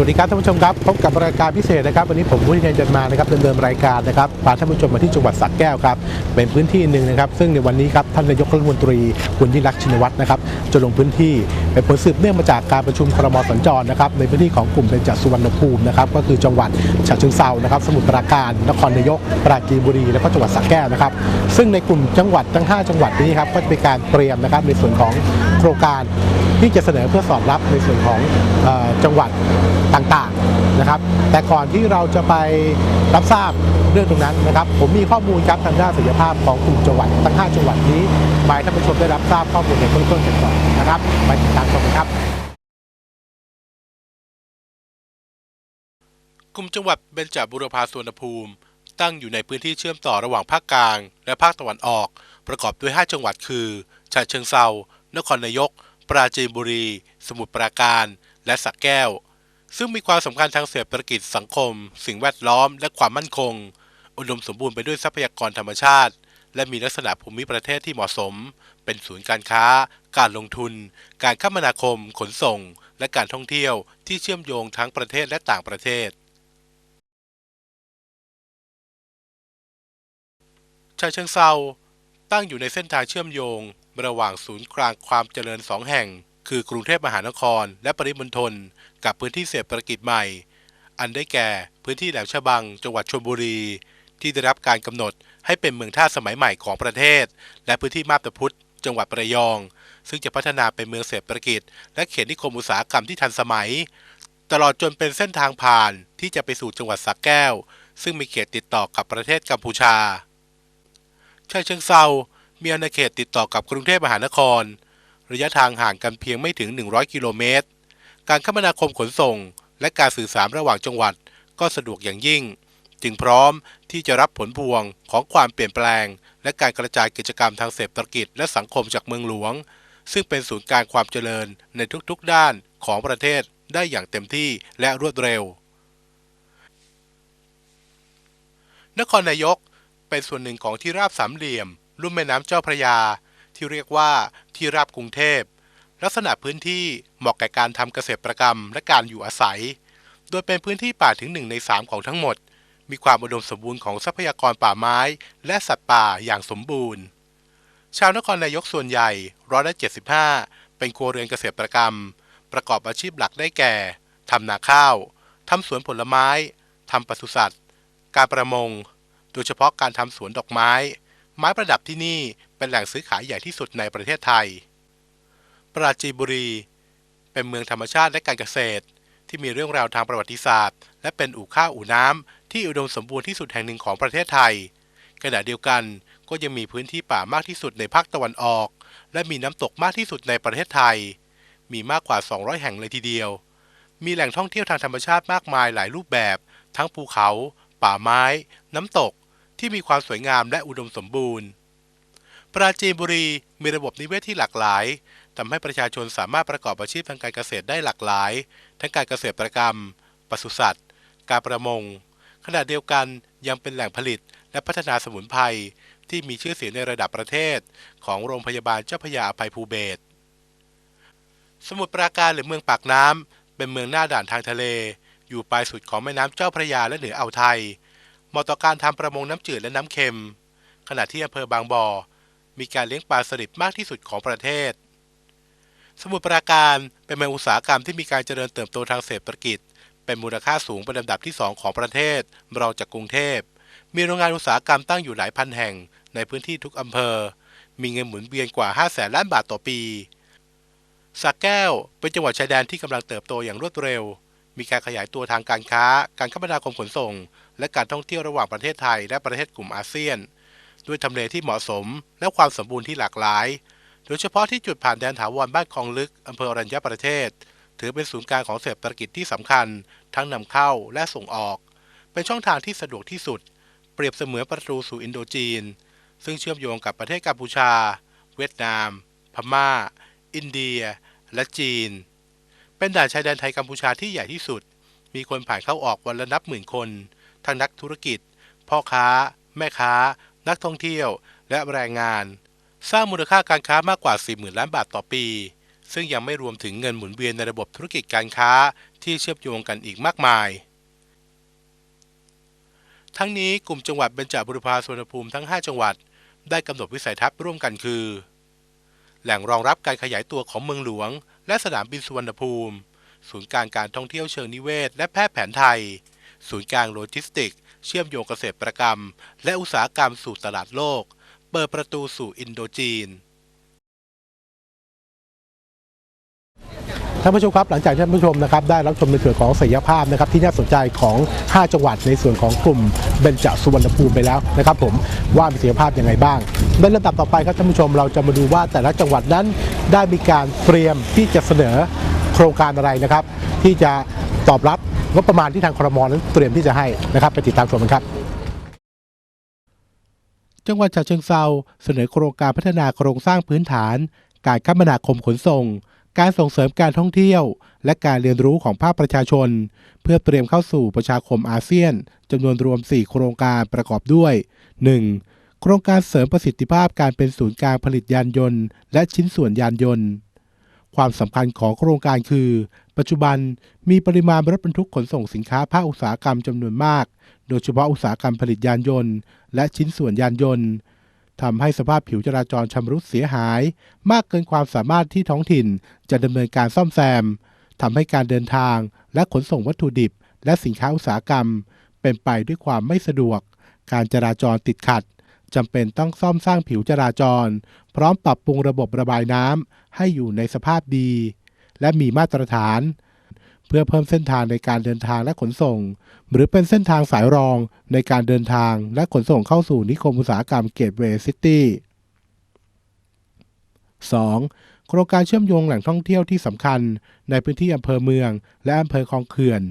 วัสดีครับท่านผู้ชมครับพบกับรายการพิเศษนะครับวันนี้ผมวุฒิชัยจันทร์มานะครับดำเนินรายการนะครับพาท่านผู้ชมมาที่จังหวัดสระแก้วครับเป็นพื้นที่หนึ่งนะครับ ซึ่งในวันนี้ครับท่านนายกรัฐมนตรีคุณยิ่งรักษณ์ชินวัตรนะครับจะลงพื้นที่เป็นผลสืบเนื่องมาจากการประชุมครมสัญจรนะครับในพื้นที่ของกลุ่มเบญจสุวรรณภูมินะครับก็คือจังหวัดฉะเชิงเทรานะครับสมุทรปราการนครนายกปราจีนบุรีแล้วก็จังหวัดสระแก้วนะครับซึ่งในกลุ่มจังหวัดทั้ง 5 จังหวัดนี้ครับก็จะเป็นการเตรียมนะครับในส่วนของ โครงการที่จะเสนอเพื่อสอบรับในส่วนของอจังหวัดต่างๆนะครับ แต่ก่อนที่เราจะไปรับทราบเรื่องตรงนั้นนะครับ ผมมีข้อมูลครับทางด้านศักยภาพของกลุ่มจังหวัดทั้ง 5 จังหวัดนี้มาให้ท่านผู้ชมได้รับทราบข้อมูลในเบื้องต้นกันก่อนนะครับ ไปติดตามชมครับ กลุ่มจังหวัดเบญจบุรพาสวนภูมิ ตั้งอยู่ในพื้นที่เชื่อมต่อระหว่างภาคกลาง และภาคตะวันออก ประกอบด้วย 5 จังหวัดคือฉะเชิงเซา นครนายก ปราจีนบุรี สมุทรปราการ และสระแก้ว ซึ่งมีความสำคัญทางเศรษฐกิจสังคม สิ่งแวดล้อม และความมั่นคง อุดมสมบูรณ์ไปด้วยทรัพยากรธรรมชาติ และมีลักษณะภูมิประเทศที่เหมาะสม เป็นศูนย์การค้า การลงทุน การคมนาคม ขนส่ง และการท่องเที่ยวที่เชื่อมโยงทั้งประเทศและต่างประเทศชาเชิงเซาตั้งอยู่ในเส้นทางเชื่อมโยง ระหว่างศูนย์กลางความเจริญสองแห่ง คือกรุงเทพมหานคร และปริมณฑลกับพื้นที่เศรษฐกิจใหม่ อันได้แก่พื้นที่แหลมฉบัง จังหวัดชลบุรี ที่ได้รับการกำหนดให้เป็นเมืองท่าสมัยใหม่ของประเทศ และพื้นที่มาบตาพุธจังหวัดประยอง ซึ่งจะพัฒนาเป็นเมืองเศรษฐกิจ และเขตนิคมอุตสาหกรรมที่ทันสมัย ตลอดจนเป็นเส้นทางผ่านที่จะไปสู่จังหวัดสระแก้ว ซึ่งมีเขตติดต่อกับประเทศกัมพูชาชาเชิงเซา มีอาณาเขตติดต่อกับกรุงเทพมหานคร ระยะทางห่างกันเพียงไม่ถึง 100 กิโลเมตร การคมนาคมขนส่ง และการสื่อสารระหว่างจังหวัดก็สะดวกอย่างยิ่ง จึงพร้อมที่จะรับผลพวงของความเปลี่ยนแปลง และการกระจายกิจกรรมทางเศรษฐกิจและสังคมจากเมืองหลวง ซึ่งเป็นศูนย์กลางความเจริญในทุกๆด้านของประเทศได้อย่างเต็มที่และรวดเร็ว นครนายกเป็นส่วนหนึ่งของที่ราบสามเหลี่ยม ลุ่มแม่น้ำเจ้าพระยา ที่เรียกว่าที่ราบกรุงเทพ ลักษณะพื้นที่เหมาะแก่การทำเกษตรกรรมและการอยู่อาศัย โดยเป็นพื้นที่ป่าถึงหนึ่งในสามของทั้งหมด มีความอุดมสมบูรณ์ของทรัพยากรป่าไม้ และสัตว์ป่าอย่างสมบูรณ์ ชาวนครนายกส่วนใหญ่ร้อยละ75เป็นครัวเรือนเกษตรกรรม ประกอบอาชีพหลักได้แก่ทำนาข้าวทำสวนผลไม้ทำปศุสัตว์ การประมง โดยเฉพาะการทำสวนดอกไม้ ไม้ประดับที่นี่เป็นแหล่งซื้อขายใหญ่ที่สุดในประเทศไทย ปราจีนบุรี เป็นเมืองธรรมชาติและการเกษตร ที่มีเรื่องราวทางประวัติศาสตร์ และเป็นอู่ข้าวอู่น้ำที่อุดมสมบูรณ์ที่สุดแห่งหนึ่งของประเทศไทย ขณะเดียวกันก็ยังมีพื้นที่ป่ามากที่สุดในภาคตะวันออก และมีน้ำตกมากที่สุดในประเทศไทย มีมากกว่า 200 แห่งเลยทีเดียว มีแหล่งท่องเที่ยวทางธรรมชาติมากมายหลายรูปแบบ ทั้งภูเขา ป่าไม้ น้ำตก ที่มีความสวยงามและอุดมสมบูรณ์ ปราจีนบุรีมีระบบนิเวศที่หลากหลายทำให้ประชาชนสามารถประกอบอาชีพทางการเกษตรได้หลากหลาย ทั้งการเกษตรกรรม ปศุสัตว์ การประมง ขณะเดียวกันยังเป็นแหล่งผลิตและพัฒนาสมุนไพรที่มีชื่อเสียงในระดับประเทศ ของโรงพยาบาลเจ้าพระยาอภัยภูเบศสมุทรปราการหรือเมืองปากน้ำเป็นเมืองหน้าด่านทางทะเล อยู่ปลายสุดของแม่น้ำเจ้าพระยาและเหนืออ่าวไทย เหมาะต่อการทำประมงน้ำจืดและน้ำเค็ม ขณะที่อำเภอบางบ่อ มีการเลี้ยงปลาสลิดมากที่สุดของประเทศ สมุทรปราการเป็นเมืองอุตสาหกรรมที่มีการเจริญเติบโตทางเศรษฐกิจ เป็นมูลค่าสูงเป็นลำดับที่ 2 ของประเทศรองจากกรุงเทพ มีโรงงานอุตสาหกรรมตั้งอยู่หลายพันแห่งในพื้นที่ทุกอำเภอ มีเงินหมุนเวียนกว่า 5 0 0แสนล้านบาทต่อปีสระแก้วเป็นจังหวัดชายแดนที่กำลังเติบโตอย่างรวดเร็ว มีการขยายตัวทางการค้า การคมนาคมขนส่ง และการท่องเที่ยวระหว่างประเทศไทยและประเทศกลุ่มอาเซียน ด้วยทำเลที่เหมาะสมและความสมบูรณ์ที่หลากหลาย โดยเฉพาะที่จุดผ่านแดนถาวรบ้านคลองลึกอำเภออรัญญประเทศ ถือเป็นศูนย์กลางของเศรษฐกิจที่สำคัญ ทั้งนำเข้าและส่งออก เป็นช่องทางที่สะดวกที่สุด เปรียบเสมือนประตูสู่อินโดจีน ซึ่งเชื่อมโยงกับประเทศกัมพูชา เวียดนาม พม่า อินเดีย และจีน เป็นด่านชายแดนไทยกัมพูชาที่ใหญ่ที่สุด มีคนผ่านเข้าออกวันละนับหมื่นคน ทั้งนักธุรกิจ พ่อค้า แม่ค้า นักท่องเที่ยว และแรงงาน สร้างมูลค่าการค้ามากกว่า 40,000 ล้านบาทต่อปี ซึ่งยังไม่รวมถึงเงินหมุนเวียนในระบบธุรกิจการค้าที่เชื่อมโยงกันอีกมากมาย ทั้งนี้กลุ่มจังหวัดเบญจบุรพาสวนภูมิทั้ง 5 จังหวัด ได้กำหนดวิสัยทัศน์ร่วมกันคือ แหล่งรองรับการขยายตัวของเมืองหลวง และสนามบินสุวรรณภูมิ ศูนย์กลางการท่องเที่ยวเชิงนิเวศ และแพทย์แผนไทย ศูนย์กลางโลจิสติก เชื่อมโยงเกษตรกรรม และอุตสาหกรรมสู่ตลาดโลก เปิดประตูสู่อินโดจีน ท่านผู้ชมครับหลังจากท่านผู้ชมนะครับได้รับชมในส่วนของศักยภาพนะครับที่น่าสนใจของ 5 จังหวัดในส่วนของกลุ่มเบญจสุวรรณภูมิไปแล้วนะครับผมว่ามีศักยภาพยังไงบ้างในลำดับต่อไปครับท่านผู้ชมเราจะมาดูว่าแต่ละจังหวัดนั้นได้มีการเตรียมที่จะเสนอโครงการอะไรนะครับ ที่จะตอบรับงบประมาณที่ทางครมนั้นเตรียมที่จะให้นะครับไปติดตามชมกันครับจังหวัดฉะเชิงเซาเสนอโครงการพัฒนาโครงสร้างพื้นฐาน การคมนาคมขนส่ง การส่งเสริมการท่องเที่ยว และการเรียนรู้ของภาคประชาชน เพื่อเตรียมเข้าสู่ประชาคมอาเซียนจำนวนรวม 4 โครงการประกอบด้วย 1. โครงการเสริมประสิทธิภาพการเป็นศูนย์กลางผลิตยานยนต์ และชิ้นส่วนยานยนต์ ความสำคัญของโครงการคือ ปัจจุบันมีปริมาณรถบรรทุกขนส่งสินค้าภาคอุตสาหกรรมจำนวนมาก โดยเฉพาะอุตสาหกรรมผลิตยานยนต์ และชิ้นส่วนยานยนต์ ทำให้สภาพผิวจราจรชำรุดเสียหาย มากเกินความสามารถที่ท้องถิ่นจะดำเนินการซ่อมแซมทำให้การเดินทางและขนส่งวัตถุดิบ และสินค้าอุตสาหกรรม เป็นไปด้วยความไม่สะดวก การจราจรติดขัดจำเป็นต้องซ่อมสร้างผิวจราจร พร้อมปรับปรุงระบบระบายน้ำให้อยู่ในสภาพดี และมีมาตรฐาน เพื่อเพิ่มเส้นทางในการเดินทางและขนส่ง หรือเป็นเส้นทางสายรองในการเดินทางและขนส่งเข้าสู่นิคมอุตสาหกรรมเกตเวย์ซิตี้ 2. โครงการเชื่อมโยงแหล่งท่องเที่ยวที่สำคัญในพื้นที่อำเภอเมือง และอำเภอคลองเขื่อน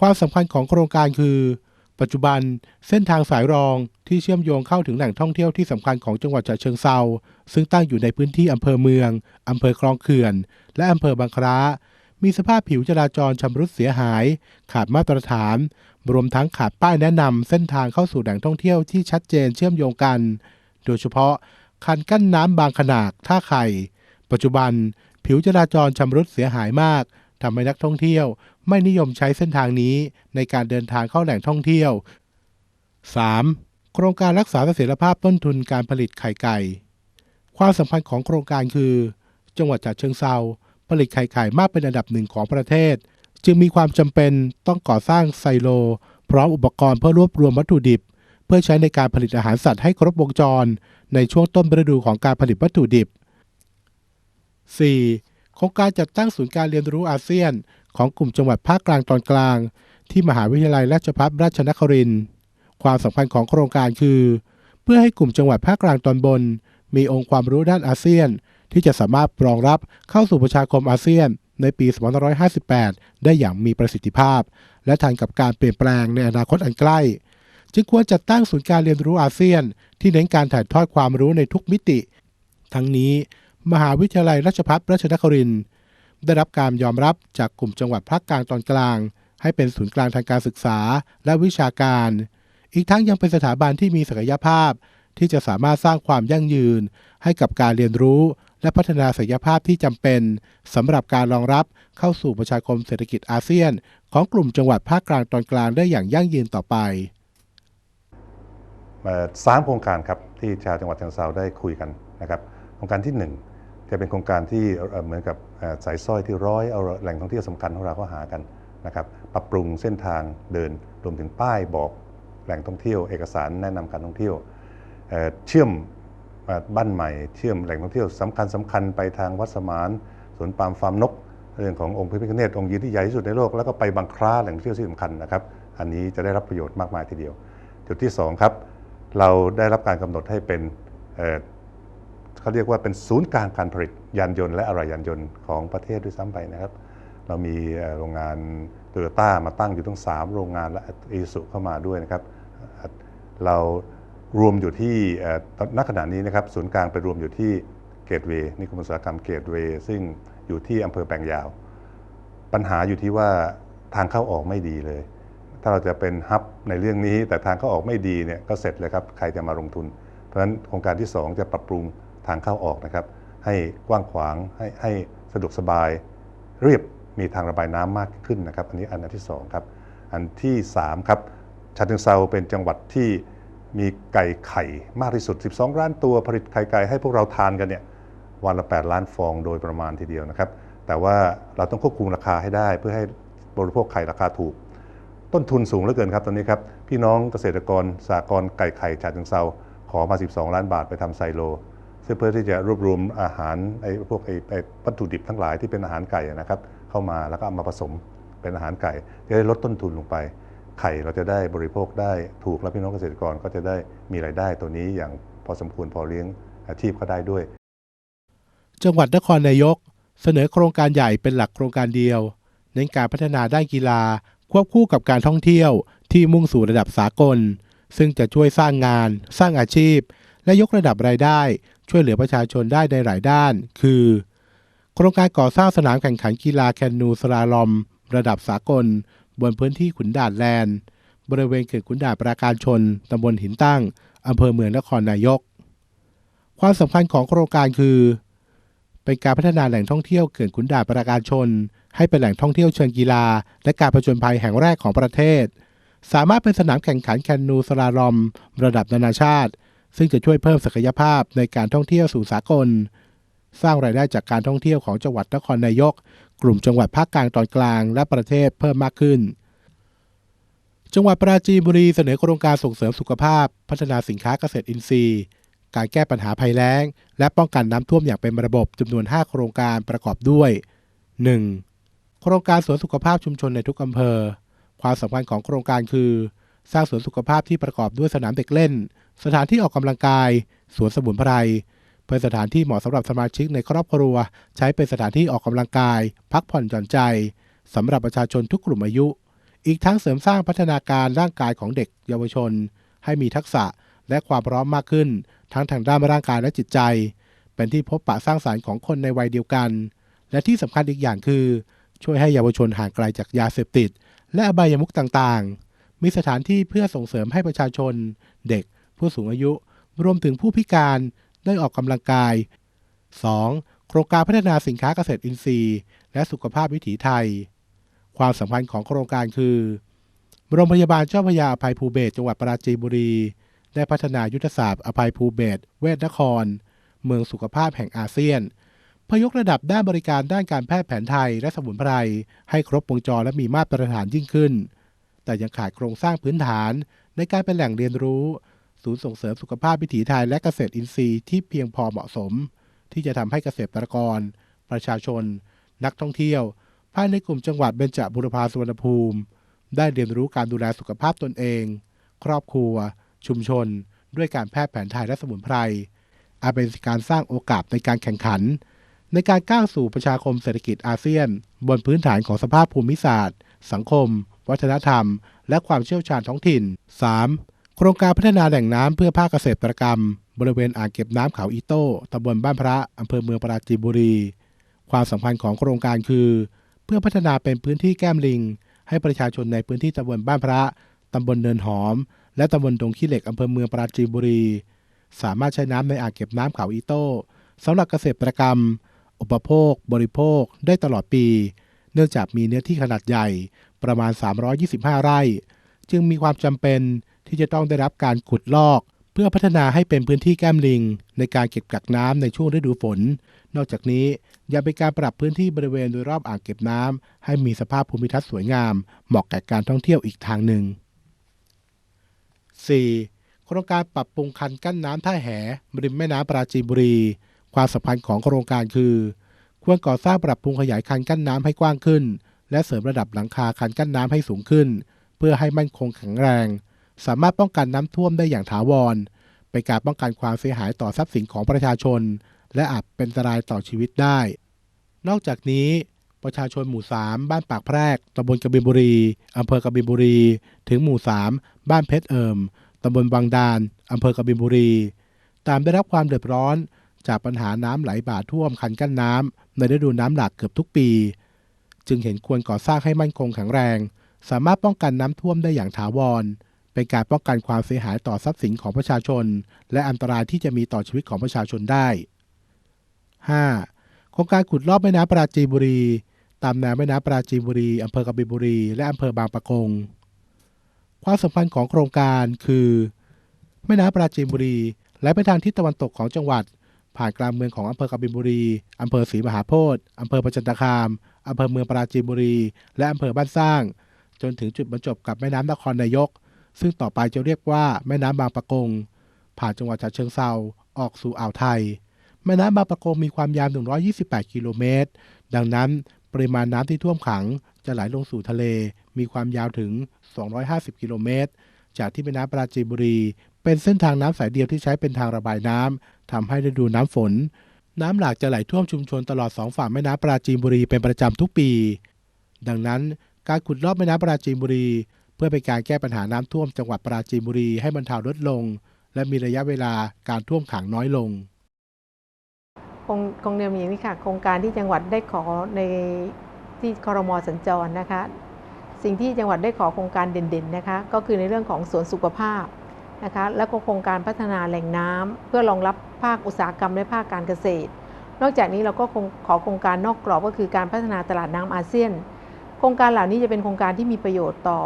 ความสำคัญของโครงการคือ ปัจจุบันเส้นทางสายรองที่เชื่อมโยงเข้าถึงแหล่งท่องเที่ยวที่สำคัญของจังหวัดฉะเชิงเซาซึ่งตั้งอยู่ในพื้นที่อำเภอเมืองอำเภอคลองเขื่อน และอำเภอบางคล้า มีสภาพผิวจราจรชำรุดเสียหาย ขาดมาตรฐาน รวมทั้งขาดป้ายแนะนำเส้นทางเข้าสู่แหล่งท่องเที่ยวที่ชัดเจนเชื่อมโยงกัน โดยเฉพาะคันกั้นน้ำบางขนาดท่าไข่ ปัจจุบัน ผิวจราจรชำรุดเสียหายมากทำให้นักท่องเที่ยวไม่นิยมใช้เส้นทางนี้ในการเดินทางเข้าแหล่งท่องเที่ยว 3. โครงการรักษาเสถียรภาพต้นทุนการผลิตไข่ไก่ ความสำคัญของโครงการคือ จังหวัดฉะเชิงเซา ผลิตไข่ไก่มากเป็นอันดับหนึ่งของประเทศ จึงมีความจำเป็นต้องก่อสร้างไซโล พร้อมอุปกรณ์เพื่อรวบรวมวัตถุดิบ เพื่อใช้ในการผลิตอาหารสัตว์ให้ครบวงจร ในช่วงต้นฤดูของการผลิตวัตถุดิบ 4. โครงการจัดตั้งศูนย์การเรียนรู้อาเซียน ของกลุ่มจังหวัดภาคกลางตอนกลาง ที่มหาวิทยาลัยราชภัฏราชนครินทร์ความสำคัญของโครงการคือ เพื่อให้กลุ่มจังหวัดภาคกลางตอนบน มีองค์ความรู้ด้านอาเซียน ที่จะสามารถรองรับเข้าสู่ประชาคมอาเซียน ในปี 2558 ได้อย่างมีประสิทธิภาพ และทันกับการเปลี่ยนแปลงในอนาคตอันใกล้ จึงควรจัดตั้งศูนย์การเรียนรู้อาเซียน ที่เน้นการถ่ายทอดความรู้ในทุกมิติ ทั้งนี้ มหาวิทยาลัยราชภัฏราชนครินทร์ได้รับการยอมรับจากกลุ่มจังหวัดภาคกลางตอนกลาง ให้เป็นศูนย์กลางทางการศึกษาและวิชาการ อีกทั้งยังเป็นสถาบันที่มีศักยภาพที่จะสามารถสร้างความยั่งยืนให้กับการเรียนรู้ และพัฒนาศักยภาพที่จำเป็นสำหรับการรองรับเข้าสู่ประชาคมเศรษฐกิจอาเซียน ของกลุ่มจังหวัดภาคกลางตอนกลางได้อย่างยั่งยืนต่อไปสามโครงการครับที่ชาวจังหวัดเชียงราได้คุยกันนะครับโครงการที่หนึ่งจะเป็นโครงการที่เหมือนกับสายสร้อยที่ร้อยเอาแหล่งท่องเที่ยวสำคัญของเราเข้าหากันนะครับปรับปรุงเส้นทางเดินรวมถึงป้ายบอกแหล่งท่องเที่ยว เอกสารแนะนำการท่องเที่ยว เชื่อม บ้านใหม่เชื่อมแหล่งท่องเที่ยวสำคัญสำคัญไปทางวัดสมานสวนปามฟาร์มนก เรื่องขององค์พระพิฆเนศองค์ยืนที่ใหญ่ที่สุดในโลก แล้วก็ไปบางคล้าแหล่งท่องเที่ยวที่สำคัญนะครับ อันนี้จะได้รับประโยชน์มากมายทีเดียว จุดที่สองครับเราได้รับการกำหนดให้เป็นเเขาเรียกว่าเป็นศูนย์กลางการผลิตยานยนต์และอะไหล่ยานยนต์ของประเทศด้วยซ้ำไปนะครับ เรามีโรงงานโตโยต้ามาตั้งอยู่ทั้ง 3 โรงงานและอีสุเข้ามาด้วยนะครับ เรา รวมอยู่ที่ณขณะนี้นะครับศูนย์กลางไปรวมอยู่ที่เกตเวย์นิคมอุตสาหกรรมเกตเวย์ซึ่งอยู่ที่อำเภอแปลงยาว ปัญหาอยู่ที่ว่าทางเข้าออกไม่ดีเลย ถ้าเราจะเป็นฮับในเรื่องนี้ แต่ทางเข้าออกไม่ดีเนี่ยก็เสร็จเลยครับใครจะมาลงทุน เพราะฉะนั้นโครงการที่ 2 จะปรับปรุงทางเข้าออกนะครับ ให้กว้างขวางให้ให้สะดวกสบาย เรียบมีทางระบายน้ำมากขึ้นนะครับ อันนี้อันที่สองครับอันที่สามครับชาเชิงเซาเป็นจังหวัดที่ มีไก่ไข่มากที่สุด 12 ล้านตัวผลิตไข่ไก่ให้พวกเราทานกันเนี่ยวันละ 8 ล้านฟองโดยประมาณทีเดียวนะครับ แต่ว่าเราต้องควบคุมราคาให้ได้เพื่อให้บริโภคไข่ราคาถูก ต้นทุนสูงเหลือเกินครับตอนนี้ครับ พี่น้องเกษตรกรสากรไก่ไข่ฉาเชิงเซาขอมา 12 ล้านบาทไปทำไซโลซึ่งเพื่อที่จะรวบรวมอาหารไอ้พวกไอ้ไอ้วัตถุดิบทั้งหลายที่เป็นอาหารไก่นะครับ เข้ามาแล้วก็เอามาผสมเป็นอาหารไก่จะได้ลดต้นทุนลงไป ไข่เราจะได้บริโภคได้ถูกและพี่น้องเกษตรกรก็จะได้มีรายได้ตัวนี้อย่างพอสมควรพอเลี้ยงอาชีพเขาได้ด้วย จังหวัดนครนายก เสนอโครงการใหญ่เป็นหลักโครงการเดียว เน้นการพัฒนาด้านกีฬา ควบคู่กับการท่องเที่ยวที่มุ่งสู่ระดับสากล ซึ่งจะช่วยสร้างงาน สร้างอาชีพ และยกระดับรายได้ ช่วยเหลือประชาชนได้ในหลายด้าน คือ โครงการก่อสร้างสนามแข่งขันกีฬาแคนูสลาลอม ระดับสากล บนพื้นที่ขุนด่านแลนด์บริเวณเขื่อนขุนด่านปราการชนตำบลหินตั้งอำเภอเมืองนครนายก ความสำคัญของโครงการคือ เป็นการพัฒนาแหล่งท่องเที่ยวเขื่อนขุนด่านปราการชน ให้เป็นแหล่งท่องเที่ยวเชิงกีฬา และการผจญภัยแห่งแรกของประเทศ สามารถเป็นสนามแข่งขันแคนูสลาลอม ระดับนานาชาติ ซึ่งจะช่วยเพิ่มศักยภาพในการท่องเที่ยวสู่สากล สร้างรายได้จากการท่องเที่ยวของจังหวัดนครนายก กลุ่มจังหวัดภาคกลางตอนกลาง และประเทศเพิ่มมากขึ้น จังหวัดปราจีนบุรีเสนอโครงการส่งเสริมสุขภาพ พัฒนาสินค้าเกษตรอินทรีย์ การแก้ปัญหาภัยแล้ง และป้องกันน้ำท่วมอย่างเป็นระบบจำนวน 5 โครงการประกอบด้วย 1. โครงการสวนสุขภาพชุมชนในทุกอำเภอ ความสำคัญของโครงการคือ สร้างสวนสุขภาพที่ประกอบด้วยสนามเด็กเล่น สถานที่ออกกำลังกาย สวนสมุนไพร เป็นสถานที่เหมาะสำหรับสมาชิกในครอบครัว ใช้เป็นสถานที่ออกกำลังกาย พักผ่อนหย่อนใจสำหรับประชาชนทุกกลุ่มอายุ อีกทั้งเสริมสร้างพัฒนาการร่างกายของเด็กเยาวชน ให้มีทักษะและความพร้อมมากขึ้น ทั้งทางด้านร่างกายและจิตใจ เป็นที่พบปะสร้างสารรค์ของคนในวัยเดียวกัน และที่สำคัญอีกอย่างคือ ช่วยให้เยาวชนห่างไกลจากยาเสพติด และอบายมุขต่างๆ มีสถานที่เพื่อส่งเสริมให้ประชาชน เด็ก ผู้สูงอายุ รวมถึงผู้พิการ ได้ออกกำลังกาย 2. โครงการพัฒนาสินค้าเกษตรอินทรีย์ และสุขภาพวิถีไทย ความสำคัญของโครงการคือโรงพยาบาลเจ้าพยาอภัยภูเบศจังหวัดปราจีนบุรี ได้พัฒนายุทธศาสตร์อภัยภูเบศเวชนคร เมืองสุขภาพแห่งอาเซียนเพื่อยกระดับด้านบริการด้านการแพทย์แผนไทยและสมุนไพรให้ครบวงจรและมีมาตรฐานยิ่งขึ้น แต่ยังขาดโครงสร้างพื้นฐานในการเป็นแหล่งเรียนรู้ ศูนย์ส่งเสริมสุขภาพวิถีไทยและเกษตรอินทรีย์ที่เพียงพอเหมาะสม ที่จะทำให้เกษตรกร ประชาชน นักท่องเที่ยว ภายในกลุ่มจังหวัดเบญจบุรพาสุวรรณภูมิ ได้เรียนรู้การดูแลสุขภาพตนเอง ครอบครัว ชุมชน ด้วยการแพทย์แผนไทยและสมุนไพรอาจเป็นการสร้างโอกาสในการแข่งขัน ในการก้าวสู่ประชาคมเศรษฐกิจอาเซียน บนพื้นฐานของสภาพภูมิศาสตร์ สังคม วัฒนธรรม และความเชี่ยวชาญท้องถิ่น 3. โครงการพัฒนาแหล่งน้ำเพื่อภาคเกษตรกรรม บริเวณอ่างเก็บน้ำเขาอีโต้ตำบลบ้านพระอำเภอเมืองปราจีนบุรี ความสำคัญของโครงการคือ เพื่อพัฒนาเป็นพื้นที่แก้มลิง ให้ประชาชนในพื้นที่ตำบลบ้านพระตำบลเนินหอม และตำบลดงขี้เหล็กอำเภอเมืองปราจีนบุรี สามารถใช้น้ำในอ่างเก็บน้ำเขาอีโต้สำหรับเกษตรกรรม อุปโภค บริโภค ได้ตลอดปี เนื่องจากมีเนื้อที่ขนาดใหญ่ประมาณ 325 ไร่ จึงมีความจำเป็น ที่จะต้องได้รับการขุดลอก เพื่อพัฒนาให้เป็นพื้นที่แก้มลิง ในการเก็บกักน้ำในช่วงฤดูฝน นอกจากนี้ยังเป็นการปรับพื้นที่บริเวณโดยรอบอ่างเก็บน้ำให้มีสภาพภูมิทัศน์สวยงาม เหมาะแก่การท่องเที่ยวอีกทางหนึ่ง 4. โครงการปรับปรุงคันกั้นน้ำท่าแหริมแม่น้ำปราจีนบุรี ความสำคัญของโครงการคือ ควรก่อสร้างปรับปรุงขยายคันกั้นน้ำให้กว้างขึ้น และเสริมระดับหลังคาคันกั้นน้ำให้สูงขึ้น เพื่อให้มั่นคงแข็งแรง สามารถป้องกันน้ำท่วมได้อย่างถาวร เป็นการป้องกันความเสียหายต่อทรัพย์สินของประชาชน และอาจเป็นอันตรายต่อชีวิตได้ นอกจากนี้ ประชาชนหมู่ 3 บ้านปากแพรกตำบลกบินบุรีอำเภอกบินบุรี ถึงหมู่ 3 บ้านเพชรเอิมตำบลบางดานอำเภอกบินบุรี ตามได้รับความเดือดร้อนจากปัญหาน้ำไหลบ่าท่วมคันกั้นน้ำในฤดูน้ำหลากเกือบทุกปี จึงเห็นควรก่อสร้างให้มั่นคงแข็งแรง สามารถป้องกันน้ำท่วมได้อย่างถาวร เป็นการป้องกันความเสียหายต่อทรัพย์สินของประชาชน และอันตรายที่จะมีต่อชีวิตของประชาชนได้ 5. โครงการขุดลอกแม่น้ำปราจีนบุรี ตามแนวแม่น้ำปราจีนบุรีอำเภอกบินบุรี และอำเภอบางปะกง ความสัมพันธ์ของโครงการคือ แม่น้ำปราจีนบุรีไหลไปทางทิศตะวันตกของจังหวัด ผ่านกลางเมืองของอำเภอกบินบุรีอำเภอศรีมหาโพธิ์อำเภอประจันตคามอำเภอเมืองปราจีนบุรี และอำเภอบ้านสร้าง จนถึงจุดบรรจบกับแม่น้ำนครนายก ซึ่งต่อไปจะเรียกว่าแม่น้ำบางปะกง ผ่านจังหวัดฉะเชิงเซาออกสู่อ่าวไทย แม่น้ำบางปะกงมีความยาว 128 กิโลเมตร ดังนั้นปริมาณน้ำที่ท่วมขังจะไหลลงสู่ทะเล มีความยาวถึง 250 กิโลเมตร จากที่แม่น้ำปราจีนบุรี เป็นเส้นทางน้ำสายเดียวที่ใช้เป็นทางระบายน้ำทำให้ฤดูน้ำฝน น้ำหลากจะไหลท่วมชุมชนตลอดสองฝั่งแม่น้ำปราจีนบุรีเป็นประจำทุกปี ดังนั้นการขุดลอกแม่น้ำปราจีนบุรี เพื่อเป็นการแก้ปัญหาน้ำท่วมจังหวัดปราจีนบุรีให้บรรเทาลดลง และมีระยะเวลาการท่วมขังน้อยลงคงคงเรียนอย่างนี้ค่ะโครงการที่จังหวัดได้ขอในที่คอรมอสัญจรนะคะ สิ่งที่จังหวัดได้ขอโครงการเด่นๆนะคะก็คือในเรื่องของสวนสุขภาพนะคะแล้วก็โครงการพัฒนาแหล่งน้ำเพื่อรองรับภาคอุตสาหกรรมและภาคการเกษตร นอกจากนี้เราก็คงขอโครงการนอกกรอบก็คือการพัฒนาตลาดน้ำอาเซียน โครงการเหล่านี้จะเป็นโครงการที่มีประโยชน์ต่อ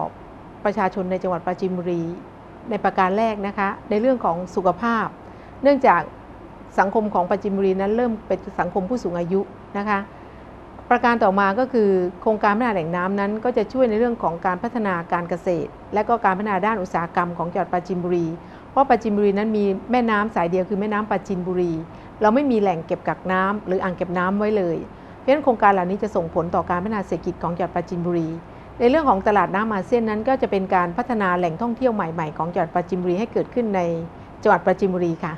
ประชาชนในจังหวัดปราจีนบุรี ในประการแรกนะคะ ในเรื่องของสุขภาพ เนื่องจากสังคมของปราจีนบุรีนั้นเริ่มเป็นสังคมผู้สูงอายุนะคะ ประการต่อมาก็คือโครงการพัฒนาแหล่งน้ำนั้น ก็จะช่วยในเรื่องของการพัฒนาการเกษตร และก็การพัฒนาด้านอุตสาหกรรมของจังหวัดปราจีนบุรี เพราะปราจีนบุรีนั้นมีแม่น้ำสายเดียวคือแม่น้ำปราจีนบุรี เราไม่มีแหล่งเก็บกักน้ำหรืออ่างเก็บน้ำไว้เลย เพราะฉะนั้นโครงการเหล่านี้จะส่งผลต่อการพัฒนาเศรษฐกิจของจังหวัดปราจีนบุรี ในเรื่องของตลาดน้ำอาเซียนนั้น ก็จะเป็นการพัฒนาแหล่งท่องเที่ยวใหม่ๆ ของจังหวัดปราจีนบุรีให้เกิดขึ้นในจังหวัดปราจีนบุรีค่ะ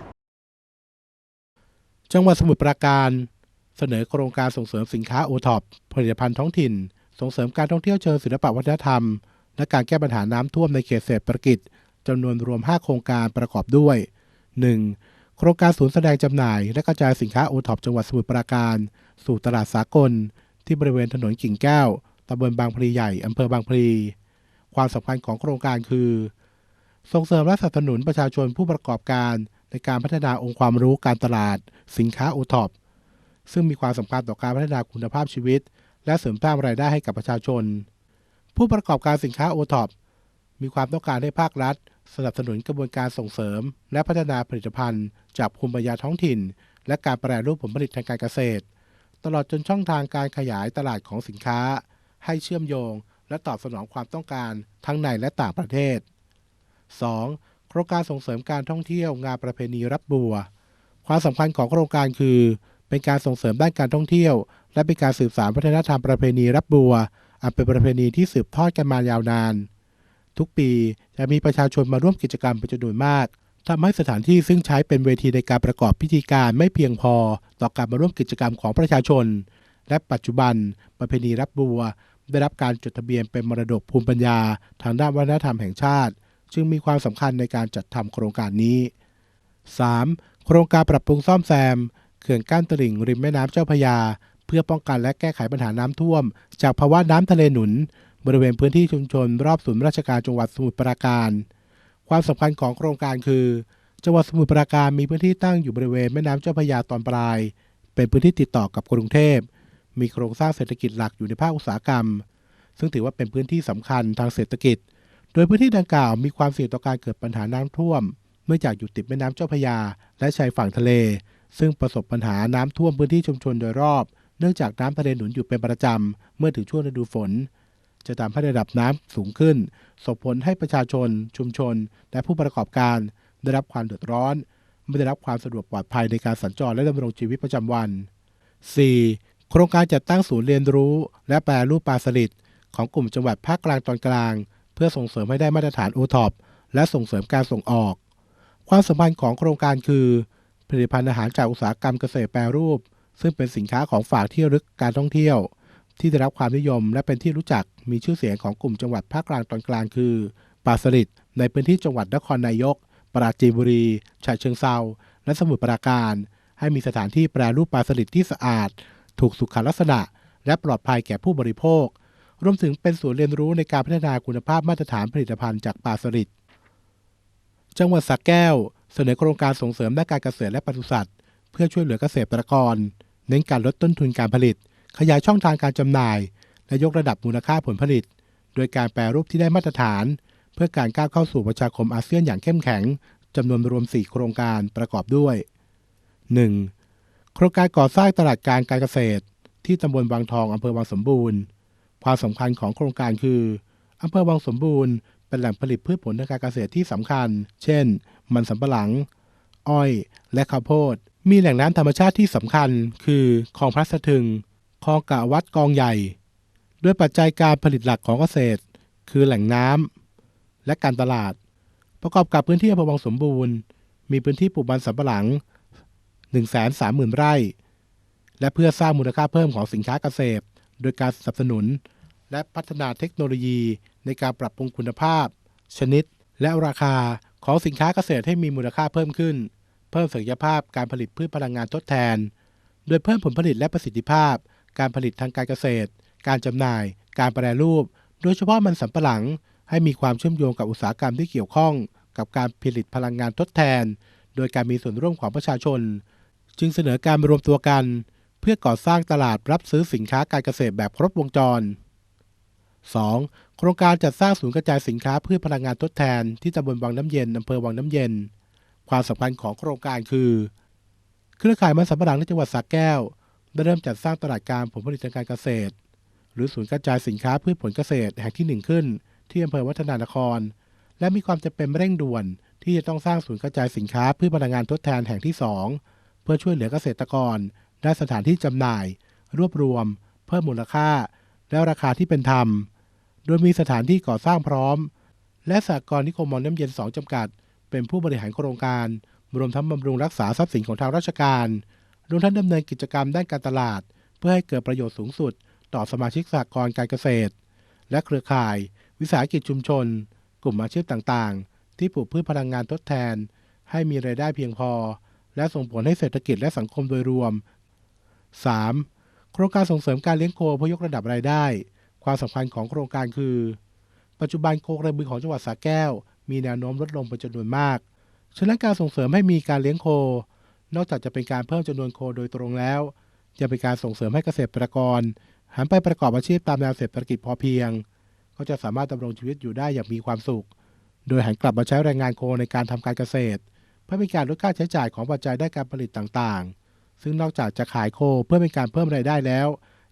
จังหวัดสมุทรปราการ เสนอโครงการส่งเสริมสินค้าโอท็อปผลิตภัณฑ์ท้องถิ่น ส่งเสริมการท่องเที่ยวเชิงศิลปวัฒนธรรม และการแก้ปัญหาน้ำท่วมในเขตเศรษฐกิจจำนวนรวม 5 โครงการประกอบด้วย 1. โครงการศูนย์แสดงจำหน่าย และกระจายสินค้าโอท็อปจังหวัดสมุทรปราการ สู่ตลาดสากล ที่บริเวณถนนกิ่งแก้ว ตำบลบางพลีใหญ่ อำเภอบางพลี ความสำคัญของโครงการคือ ส่งเสริมและสนับสนุนประชาชนผู้ประกอบการในการพัฒนาองค์ความรู้การตลาด สินค้าโอท็อปซึ่งมีความสำคัญต่อการพัฒนาคุณภาพชีวิต และเสริมสร้างรายได้ให้กับประชาชน ผู้ประกอบการสินค้าโอท็อปมีความต้องการให้ภาครัฐ สนับสนุนกระบวนการส่งเสริม และพัฒนาผลิตภัณฑ์ จากภูมิปัญญาท้องถิ่น และการแปรรูปผลผลิตทางการเกษตร ตลอดจนช่องทางการขยายตลาดของสินค้า ให้เชื่อมโยง และตอบสนองความต้องการทั้งในและต่างประเทศ 2. โครงการส่งเสริมการท่องเที่ยวงานประเพณีรับบัว ความสำคัญของโครงการคือ เป็นการส่งเสริมด้านการท่องเที่ยว และเป็นการสืบสานวัฒนธรรมประเพณีรับบัว อันเป็นประเพณีที่สืบทอดกันมายาวนาน ทุกปีจะมีประชาชนมาร่วมกิจกรรมเป็นจำนวนมากทำให้สถานที่ซึ่งใช้เป็นเวทีในการประกอบพิธีการไม่เพียงพอ ต่อการมาร่วมกิจกรรมของประชาชน และปัจจุบัน ประเพณีรับบัว ได้รับการจดทะเบียนเป็นมรดกภูมิปัญญา ทางด้านวัฒนธรรมแห่งชาติ จึงมีความสำคัญในการจัดทำโครงการนี้ 3. โครงการปรับปรุงซ่อมแซม เขื่อนกั้นตลิ่งริมแม่น้ำเจ้าพระยา เพื่อป้องกันและแก้ไขปัญหาน้ำท่วม จากภาวะน้ำทะเลหนุน บริเวณพื้นที่ชุมชน รอบศูนย์ราชการจังหวัดสมุทรปราการ ความสำคัญของโครงการคือ จังหวัดสมุทรปราการมีพื้นที่ตั้งอยู่บริเวณแม่น้ำเจ้าพระยาตอนปลาย เป็นพื้นที่ติดต่อกับกรุงเทพ มีโครงสร้างเศรษฐกิจหลักอยู่ในภาคอุตสาหกรรม ซึ่งถือว่าเป็นพื้นที่สำคัญทางเศรษฐกิจ โดยพื้นที่ดังกล่าวมีความเสี่ยงต่อการเกิดปัญหาน้ำท่วม เนื่องจากอยู่ติดแม่น้ำเจ้าพระยา และชายฝั่งทะเล ซึ่งประสบปัญหาน้ำท่วมพื้นที่ชุมชนโดยรอบ เนื่องจากน้ำทะเลหนุนอยู่เป็นประจำเมื่อถึงช่วงฤดูฝน จะทำให้ระดับน้ำสูงขึ้น ส่งผลให้ประชาชน ชุมชน และผู้ประกอบการ ได้รับความเดือดร้อนไม่ได้รับความสะดวกปลอดภัยในการสัญจรและดำรงชีวิตประจำวัน 4. โครงการจัดตั้งศูนย์เรียนรู้ และแปรรูปปลาสลิดของกลุ่มจังหวัดภาคกลางตอนกลาง เพื่อส่งเสริมให้ได้มาตรฐานโอท็อปและส่งเสริมการส่งออก ความสัมพันธ์ของโครงการคือ ผลิตภัณฑ์อาหารจากอุตสาหกรรมเกษตรแปรรูป ซึ่งเป็นสินค้าของฝากที่ระลึกการท่องเที่ยว ที่ได้รับความนิยมและเป็นที่รู้จักมีชื่อเสียงของกลุ่มจังหวัดภาคกลางตอนกลางคือปลาสลิดในพื้นที่จังหวัดนครนายก ปราจีนบุรีฉะเชิงเซาและสมุทรปราการ ให้มีสถานที่แปรรูปปลาสลิดที่สะอาด ถูกสุขลักษณะ และปลอดภัยแก่ผู้บริโภค รวมถึงเป็นศูนย์เรียนรู้ในการพัฒนาคุณภาพมาตรฐานผลิตภัณฑ์จากปลาสลิดจังหวัดสระแก้ว เสนอโครงการส่งเสริมด้านการเกษตรและปศุสัตว์ เพื่อช่วยเหลือเกษตรกร เน้นการลดต้นทุนการผลิต ขยายช่องทางการจำหน่าย และยกระดับมูลค่าผลผลิต โดยการแปรรูปที่ได้มาตรฐาน เพื่อการก้าวเข้าสู่ประชาคมอาเซียนอย่างเข้มแข็งจำนวนรวม 4 โครงการประกอบด้วย 1. โครงการก่อสร้างตลาดการการเกษตร ที่ตำบลวังทองอำเภอวังสมบูรณ์ ความสำคัญของโครงการคืออำเภอวังสมบูรณ์เป็นแหล่งผลิตพืชผลทางการเกษตรที่สำคัญ เช่น มันสำปะหลัง อ้อย และข้าวโพด มีแหล่งน้ำธรรมชาติที่สำคัญ คือคลองพระสะทึง คลองกะวัดกองใหญ่ ด้วยปัจจัยการผลิตหลักของเกษตร คือแหล่งน้ำและการตลาด ประกอบกับพื้นที่อำเภอวังสมบูรณ์ มีพื้นที่ปลูกมันสำปะหลัง 130,000 ไร่ และเพื่อสร้างมูลค่าเพิ่มของสินค้าเกษตร โดยการสนับสนุน และพัฒนาเทคโนโลยีในการปรับปรุงคุณภาพ ชนิด และราคาของสินค้าเกษตรให้มีมูลค่าเพิ่มขึ้น เพิ่มศักยภาพการผลิตพืชพลังงานทดแทน โดยเพิ่มผลผลิตและประสิทธิภาพ การผลิตทางการเกษตร การจำหน่าย การแปรรูป โดยเฉพาะมันสำปะหลัง ให้มีความเชื่อมโยงกับอุตสาหกรรมที่เกี่ยวข้อง กับการผลิตพลังงานทดแทน โดยการมีส่วนร่วมของประชาชน จึงเสนอการรวมตัวกัน เพื่อก่อสร้างตลาดรับซื้อสินค้าการเกษตรแบบครบวงจร 2. โครงการจัดสร้างศูนย์กระจายสินค้าเพื่อพลังงานทดแทนที่ตำบลวังน้ำเย็นอำเภอวังน้ำเย็น ความสำคัญของโครงการคือ เครือข่ายมันสำปะหลังในจังหวัดสระแก้ว ได้เริ่มจัดสร้างตลาดการผลผลิตทางการเกษตร หรือศูนย์กระจายสินค้าพืชผลเกษตรแห่งที่หนึ่งขึ้น ที่อำเภอวัฒนานคร และมีความจำเป็นเร่งด่วน ที่จะต้องสร้างศูนย์กระจายสินค้าพืชพลังงานทดแทนแห่งที่สอง เพื่อช่วยเหลือเกษตรกรได้สถานที่จำหน่าย รวบรวม เพิ่มมูลค่า และราคาที่เป็นธรรม โดยมีสถานที่ก่อสร้างพร้อม และสหกรณ์นิคมมอน้ำเย็น 2 จำกัด เป็นผู้บริหารโครงการ รวมทั้งบำรุงรักษาทรัพย์สินของทางราชการรวมทั้งดำเนินกิจกรรมด้านการตลาด เพื่อให้เกิดประโยชน์สูงสุด ต่อสมาชิกสหกรณ์การเกษตร และเครือข่าย วิสาหกิจชุมชน กลุ่มอาชีพต่างๆ ที่ปลูกพืชพลังงานทดแทน ให้มีรายได้เพียงพอ และส่งผลให้เศรษฐกิจและสังคมโดยรวม 3. โครงการส่งเสริมการเลี้ยงโคเพื่อยกระดับรายได้ ความสำคัญของโครงการคือ ปัจจุบันโคกระบือของจังหวัดสระแก้ว มีแนวโน้มลดลงเป็นจำนวนมาก ฉะนั้นการส่งเสริมให้มีการเลี้ยงโค นอกจากจะเป็นการเพิ่มจำนวนโคโดยตรงแล้ว ยังเป็นการส่งเสริมให้เกษตรกร หันไปประกอบอาชีพตามแนวเศรษฐกิจพอเพียง ก็จะสามารถดำรงชีวิตอยู่ได้อย่างมีความสุข โดยหันกลับมาใช้แรงงานโคในการทำการเกษตร เพื่อเป็นการลดค่าใช้จ่ายของปัจจัยด้านการผลิตต่างๆ ซึ่งนอกจากจะขายโคเพื่อเป็นการเพิ่มรายได้แล้ว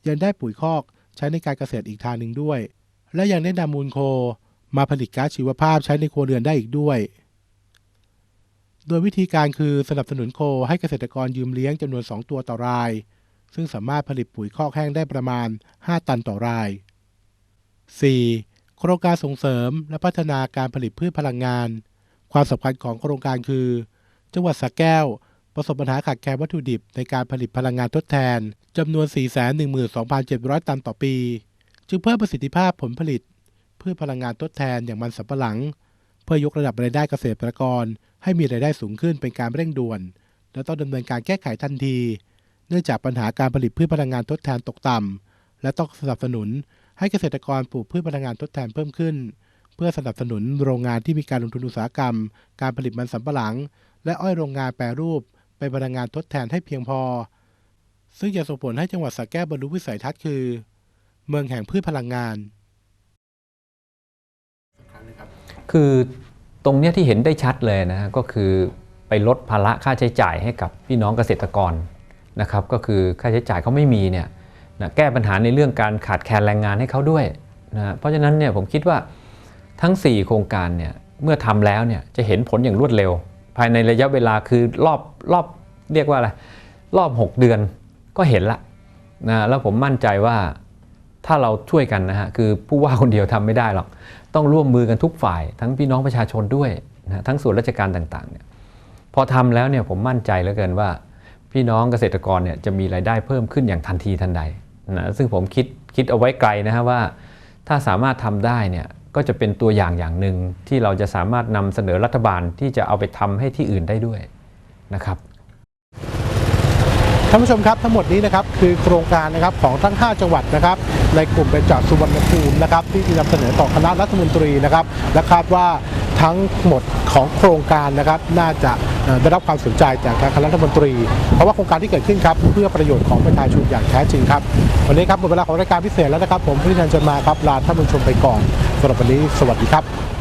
ยังได้ปุ๋ยคอกใช้ในการเกษตรอีกทางหนึ่งด้วย และยังได้นำมูลโคมาผลิตก๊าซชีวภาพใช้ในครัวเรือนได้อีกด้วย โดยวิธีการคือสนับสนุนโคให้เกษตรกรยืมเลี้ยงจำนวน 2 ตัวต่อราย ซึ่งสามารถผลิตปุ๋ยคอกแห้งได้ประมาณ 5 ตันต่อราย 4. โครงการส่งเสริมและพัฒนาการผลิตพืชพลังงาน ความสำคัญของโครงการคือ จังหวัดสระแก้ว ประสบปัญหาขาดแคลนวัตถุดิบในการผลิตพลังงานทดแทนจำนวน 412,700 ตันต่อปี จึงเพิ่มประสิทธิภาพผลผลิตพืชพลังงานทดแทนอย่างมันสำปะหลัง เพื่อยกระดับรายได้เกษตรกร ให้มีรายได้สูงขึ้นเป็นการเร่งด่วน และต้องดำเนินการแก้ไขทันที เนื่องจากปัญหาการผลิตพืชพลังงานทดแทนตกต่ำและต้องสนับสนุนให้เกษตรกรปลูกพืชพลังงานทดแทนเพิ่มขึ้น เพื่อสนับสนุนโรงงานที่มีการลงทุนอุตสาหกรรม การผลิตมันสำปะหลัง และอ้อยโรงงานแปรรูป เป็นพลังงานทดแทนให้เพียงพอ ซึ่งจะส่งผลให้จังหวัดสระแก้วบรรลุวิสัยทัศน์คือ เมืองแห่งพืชพลังงาน คือตรงเนี้ยที่เห็นได้ชัดเลยนะฮะก็คือไปลดภาระค่าใช้จ่ายให้กับพี่น้องเกษตรกรนะครับก็คือค่าใช้จ่ายเขาไม่มีเนี่ยนะแก้ปัญหาในเรื่องการขาดแคลนแรงงานให้เขาด้วยนะเพราะฉะนั้นเนี่ยผมคิดว่า ทั้ง 4 โครงการเนี่ยเมื่อทำแล้วเนี่ยจะเห็นผลอย่างรวดเร็ว ภายในระยะเวลาคือรอบรอบเรียกว่าอะไรรอบ 6 เดือนก็เห็นละนะแล้วผมมั่นใจว่าถ้าเราช่วยกันนะฮะคือผู้ว่าคนเดียวทำไม่ได้หรอก ต้องร่วมมือกันทุกฝ่าย ทั้งพี่น้องประชาชนด้วยนะทั้งส่วนราชการต่างๆเนี่ยพอทำแล้วเนี่ยผมมั่นใจเหลือเกินว่า พี่น้องเกษตรกรเนี่ยจะมีรายได้เพิ่มขึ้นอย่างทันทีทันใดนะซึ่งผมคิดคิดเอาไว้ไกลนะฮะว่า ถ้าสามารถทำได้เนี่ย ก็จะเป็นตัวอย่างอย่างหนึ่งที่เราจะสามารถนำเสนอรัฐบาลที่จะเอาไปทำให้ที่อื่นได้ด้วยนะครับท่านผู้ชมครับทั้งหมดนี้นะครับคือโครงการนะครับของทั้ง 5 จังหวัดนะครับในกลุ่มเป็นจากสุวรรณภูมินะครับที่จะนำเสนอต่อคณะรัฐมนตรีนะครับและคาดว่าทั้งหมดของโครงการนะครับน่าจะ ได้รับความสนใจจากทางคณะรัฐมนตรี เพราะว่าโครงการที่เกิดขึ้นครับเพื่อประโยชน์ของประชาชนอย่างแท้จริงครับวันนี้ครับหมดเวลาของรายการพิเศษแล้วนะครับ ผมพุทธินันจันมาครับลาท่านผู้ชมไปก่อนสำหรับวันนี้สวัสดีครับ